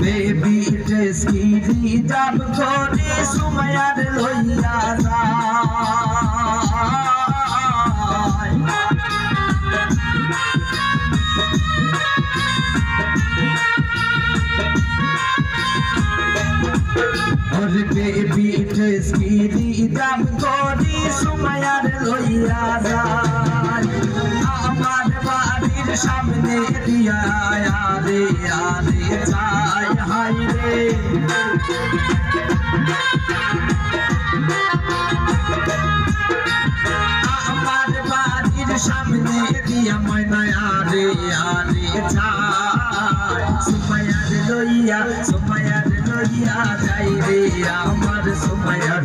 Baby টেস্কিরি যাব করে সুমায়ার লইয়া যায় ওরে বেবি টেস্কিরি যাব করে সুমায়ার লইয়া আরে আরে চাই হাই রে আমার বাড়ির সামনে দিয়া ময়না আরে আরে চাই সুমায়ার লইয়া যাই রে আমার সুমায়ার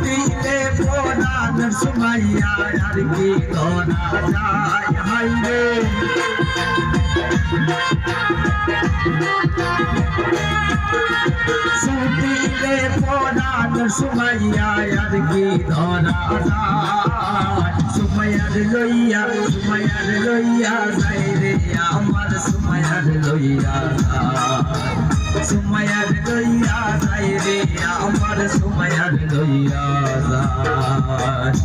ছুটিতে পড়ান সুমাইয়া, আর কি করা যায়? হাই রে। ছুটিতে পড়ান সুমাইয়া, আর কি ধরা যায়? সুমায়ার লইয়া সুমায়ার লইয়া যাই রে, আমার সুমায়ার লইয়া যায়। সুমায়ার লইয়া যাই রে আমার সুমায়ার লইয়া যায়।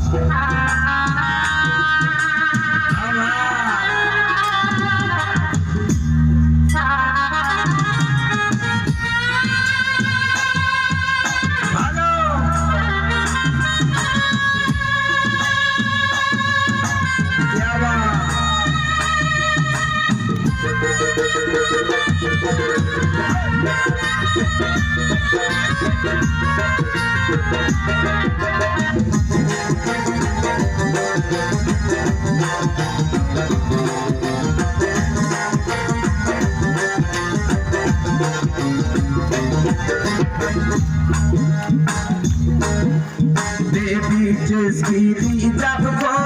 ভালো। ইয়াবা বেবি জেসগিরি যাব করে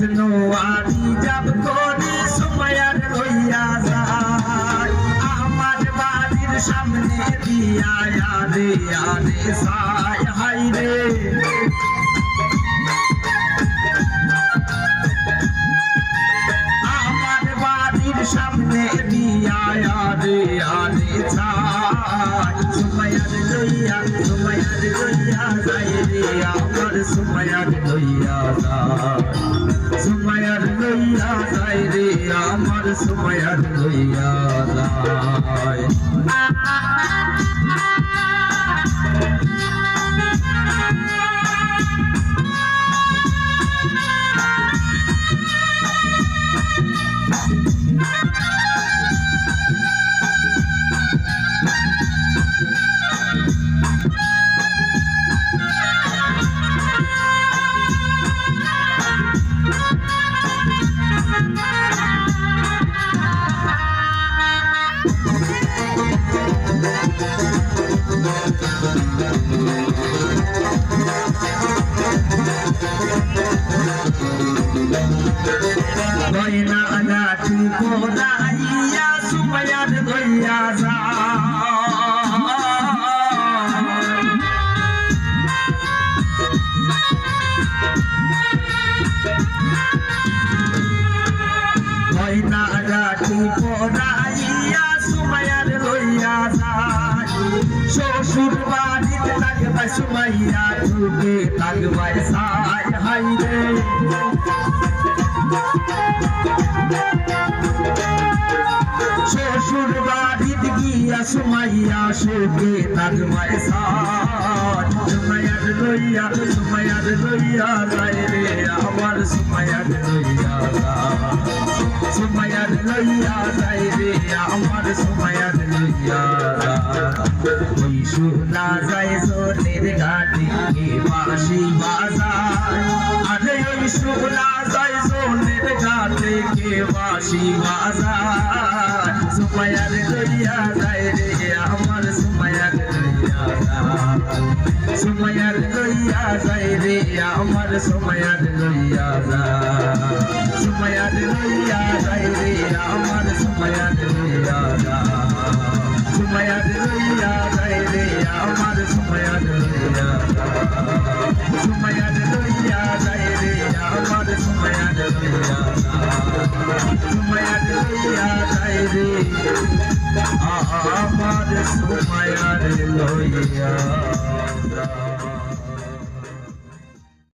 স্নোয়ারি যাব করে সুমায়ার লইয়া যায়। আমার বাড়ির সামনে দিয়া আরে আরে সায় হাই রে! আমার বাড়ির সামনে দিয়া আরে আরে ছাই সুমায়ার লইয়া সুমায়ার লইয়া যাই রে, আমার সুমায়ার যায়। লইয়া যাই রে ময়না গাটি পড়াইয়া সুমায়ার লইয়া যায়। শ্বশুর বাড়িতে থাকবে সুমাইয়া, ঢুকে থাকবে সায় হাই রে। সুমাইয়া সুখে থাকবাই সাই সুমাইয়ার লইয়া সুমাইয়ার লইয়া যায় রে আমার, সুমাইয়ার লইয়া যায়। সুমাইয়ার লইয়া যায় রে আমার, সুমাইয়ার লইয়া ওই শোনা যায় সোনের ঘাটে কে বাঁশি বাজায়। আরে ওই শোনা যায় সোনের ঘাটে কে বাঁশি বাজায়। সুমাইয়ার লইয়া রে আমার সুমাইয়ার লইয়া যায় সুমাইয়ার লইয়া যায় রে, আমার সুমাইয়ার লইয়া যায় সুমাইয়ার লইয়া যায় রে, আমার সুমাইয়ার লইয়া যায় সুমাইয়ার লইয়া যায় রে, আমার সুমাইয়ার লইয়া যায় সুমাইয়ার লইয়া যায় রে আমার সুমাইয়ার লইয়া।